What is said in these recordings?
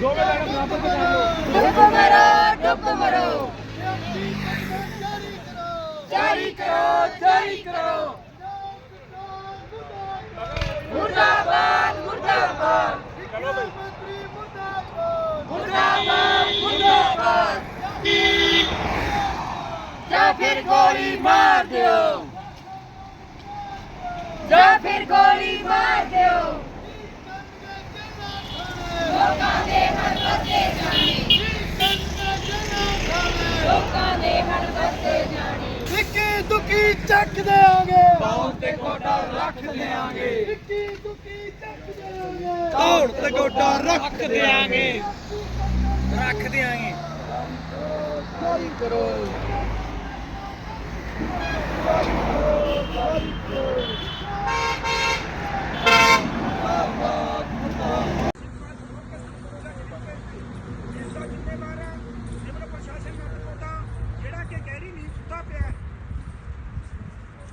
ਦੋਵੇਂ ਲੈਣ ਬਰਾਬਰ ਤੇ ਕਰ ਲਓ ਡੁੱਬ ਮਰੋ ਡੁੱਬ ਮਰੋ। ਜਾਰੀ ਕਰੋ ਜਾਰੀ ਕਰੋ। ਮੁਰਦਾਬਾਦ ਮੁਰਦਾਬਾਦ। ਚਲੋ ਬਈ ਮੁਰਦਾਬਾਦ ਮੁਰਦਾਬਾਦ। ਜਾਂ ਫਿਰ ਗੋਲੀ ਮਾਰ ਦਿਓ। ਜਾਂ ਫਿਰ ਗੋਲੀ ਮਾਰ ਦਿਓ। ਚੱਕ ਦੇਾਂਗੇ ਬਾਹਰ ਤੇ ਕੋਟਾ ਰੱਖ ਦੇਾਂਗੇ ਇੱਕੀ ਦੁੱਕੀ ਚੱਕ ਦੇਾਂਗੇ ਧੌਣ ਤੇ ਗੋਡਾ ਰੱਖ ਦੇਾਂਗੇ ਰੱਖ ਦੇਾਂਗੇ ਜਾਰੀ ਕਰੋ ਜ਼ਿੰਮੇਵਾਰ ਹੈ ਸਿਵਲ ਪ੍ਰਸ਼ਾਸਨ ਮਹੱਤਵਪੂਰਨ ਜਿਹੜਾ ਕਿ ਗਹਿਰੀ ਨੀਂਦ ਸੁੱਤਾ ਪਿਆ ਹੈ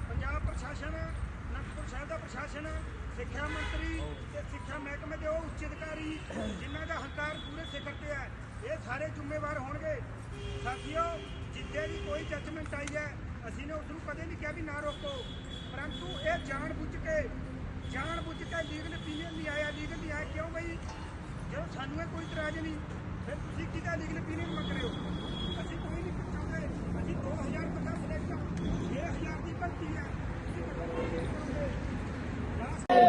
ਪੰਜਾਬ ਪ੍ਰਸ਼ਾਸਨ ਅਨੰਦਪੁਰ ਸਾਹਿਬ ਦਾ ਪ੍ਰਸ਼ਾਸਨ, ਸਿੱਖਿਆ ਮੰਤਰੀ ਤੇ ਸਿੱਖਿਆ ਮਹਿਕਮੇ ਦੇ ਉਹ ਉੱਚ ਅਧਿਕਾਰੀ ਜਿਨ੍ਹਾਂ ਦਾ ਹੰਕਾਰ ਪੂਰੇ ਸਿਖਰ ਤੇ ਹੈ। ਇਹ ਸਾਰੇ ਜ਼ਿੰਮੇਵਾਰ ਹੋਣਗੇ। ਸਾਥੀਓ ਜਿੱਦੇ ਵੀ ਕੋਈ ਜੱਜਮੈਂਟ ਆਈ ਹੈ, ਅਸੀਂ ਨੇ ਉਸ ਨੂੰ ਕਦੇ ਨਹੀਂ ਕਿਹਾ ਵੀ ਨਾ ਰੋਕੋ। ਪਰੰਤੂ ਇਹ ਜਾਣ ਬੁੱਝ ਕੇ, ਜਾਣ ਬੁੱਝ ਕੇ ਲੀਗਲ opinion ਨਹੀਂ ਆਇਆ ਲੀਗਲ ਨਹੀਂ ਆਇਆ, ਕਿਉਂ ਬਈ? ਜਦੋਂ ਸਾਨੂੰ ਇਹ ਕੋਈ ਇਤਰਾਜ਼ ਨਹੀਂ, ਫਿਰ ਤੁਸੀਂ ਕਿਹਦਾ ਲੀਗਲ opinion ਮੰਗ ਰਹੇ ਹੋ ਅਸੀਂ ਕੋਈ ਨਹੀਂ ਚਾਹੁੰਦੇ ਅਸੀਂ 2000 ਬੰਦਾ ਸਿਲੈਕਟ 6000 ਦੀ ਭਰਤੀ ਹੈ ਤੁਸੀਂ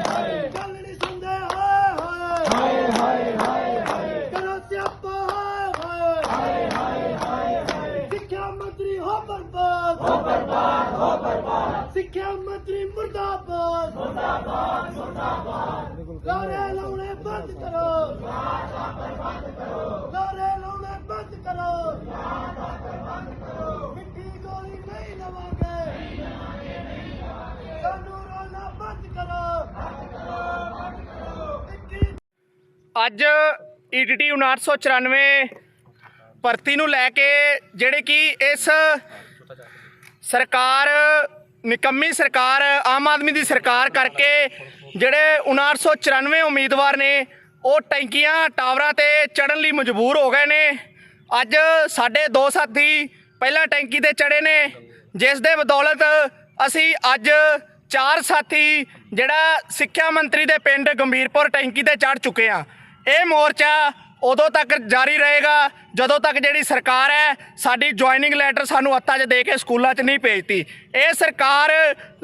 ਕੱਢੋ ਗੱਲ ਨਹੀਂ ਸੁਣਦੇ ਹਾਏ ਹਾਏ ਹਾਏ ਹਾਏ ਕਰੋ ਸਿਆਪਾ ਹਾਏ ਹਾਏ ਹਾਏ ਸਿੱਖਿਆ ਮੰਤਰੀ ਹੋ ਬਰਬਾਦ ਹੋ ਬਰਬਾਦ ਹੋ ਬਰਬਾਦ ਸਿੱਖਿਆ ਮੰਤਰੀ ਮੁਰਦਾਬਾਦ ਮੁਰਦਾਬਾਦ ਮੁਰਦਾਬਾਦ ਲਾਰੇ ਲਾਉਣੇ ਬੰਦ ਕਰੋ ਲਾਰੇ ਲਾਉਣੇ ਬੰਦ ਕਰੋ ਮਿੱਠੀ ਗੋਲੀ ਨਹੀਂ ਲਵਾਂਗੇ ਸਾਨੂੰ ਰੋਣਾ ਬੰਦ ਕਰੋ ਇੱਕੀ ਅੱਜ ਈਟੀਟੀ 994 ਭਰਤੀ ਨੂੰ ਲੈ ਕੇ ਜਿਹੜੇ ਕਿ ਇਸ ਸਰਕਾਰ, ਨਿਕੰਮੀ ਸਰਕਾਰ, ਆਮ ਆਦਮੀ ਦੀ ਸਰਕਾਰ ਕਰਕੇ ਜਿਹੜੇ 994 ਉਮੀਦਵਾਰ ਨੇ, ਉਹ ਟੈਂਕੀਆਂ, ਟਾਵਰਾਂ ਤੇ ਚੜਨ ਲਈ ਮਜਬੂਰ ਹੋ ਗਏ ਨੇ। ਅੱਜ ਸਾਡੇ ਦੋ ਸਾਥੀ ਪਹਿਲਾਂ ਟੈਂਕੀ ਤੇ ਚੜੇ ਨੇ, ਜਿਸ ਦੇ ਬਦੌਲਤ ਅਸੀਂ ਅੱਜ ਚਾਰ ਸਾਥੀ ਜਿਹੜਾ ਸਿੱਖਿਆ ਮੰਤਰੀ ਦੇ ਪਿੰਡ ਗੰਭੀਰਪੁਰ ਟੈਂਕੀ ਤੇ ਚੜ ਚੁੱਕੇ ਆ ਇਹ ਮੋਰਚਾ ਉਦੋਂ ਤੱਕ ਜਾਰੀ ਰਹੇਗਾ, ਜਦੋਂ ਤੱਕ ਜਿਹੜੀ ਸਰਕਾਰ ਹੈ, ਸਾਡੀ ਜੁਆਇਨਿੰਗ ਲੈਟਰ ਸਾਨੂੰ ਹੱਥਾਂ 'ਚ ਦੇ ਕੇ ਸਕੂਲਾਂ 'ਚ ਨਹੀਂ ਭੇਜਦੀ। ਇਹ ਸਰਕਾਰ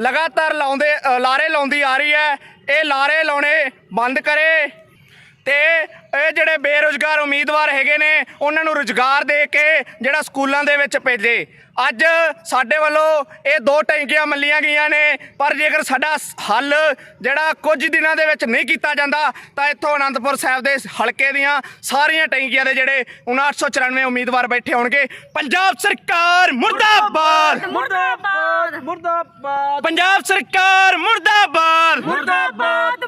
ਲਗਾਤਾਰ ਲਾਉਂਦੇ ਲਾਰੇ ਲਾਉਂਦੀ ਆ ਰਹੀ ਹੈ। ਇਹ ਲਾਰੇ ਲਾਉਣੇ ਬੰਦ ਕਰੇ। ਤੇ ਇਹ ਜਿਹੜੇ ਬੇਰੁਜ਼ਗਾਰ ਉਮੀਦਵਾਰ ਹੈਗੇ ਨੇ ਉਹਨਾਂ ਨੂੰ ਰੁਜ਼ਗਾਰ ਦੇ ਕੇ ਜਿਹੜਾ ਸਕੂਲਾਂ ਦੇ ਵਿੱਚ ਭੇਜੇ। ਅੱਜ ਸਾਡੇ ਵੱਲੋਂ ਇਹ ਦੋ ਟੈਂਕੀਆਂ ਮੱਲੀਆਂ ਗਈਆਂ ਨੇ ਪਰ ਜੇਕਰ ਸਾਡਾ ਹੱਲ ਜਿਹੜਾ ਕੁਝ ਦਿਨਾਂ ਦੇ ਵਿੱਚ ਨਹੀਂ ਕੀਤਾ ਜਾਂਦਾ ਤਾਂ ਇੱਥੋਂ ਅਨੰਦਪੁਰ ਸਾਹਿਬ ਦੇ ਹਲਕੇ ਦੀਆਂ ਸਾਰੀਆਂ ਟੈਂਕੀਆਂ ਦੇ ਜਿਹੜੇ 994 ਉਮੀਦਵਾਰ ਬੈਠੇ ਹੋਣਗੇ। ਪੰਜਾਬ ਸਰਕਾਰ ਮੁਰਦਾਬਾਦ! ਮੁਰਦਾਬਾਦ! ਮੁਰਦਾਬਾਦ! ਪੰਜਾਬ ਸਰਕਾਰ ਮੁਰਦਾਬਾਦ! ਮੁਰਦਾਬਾਦ!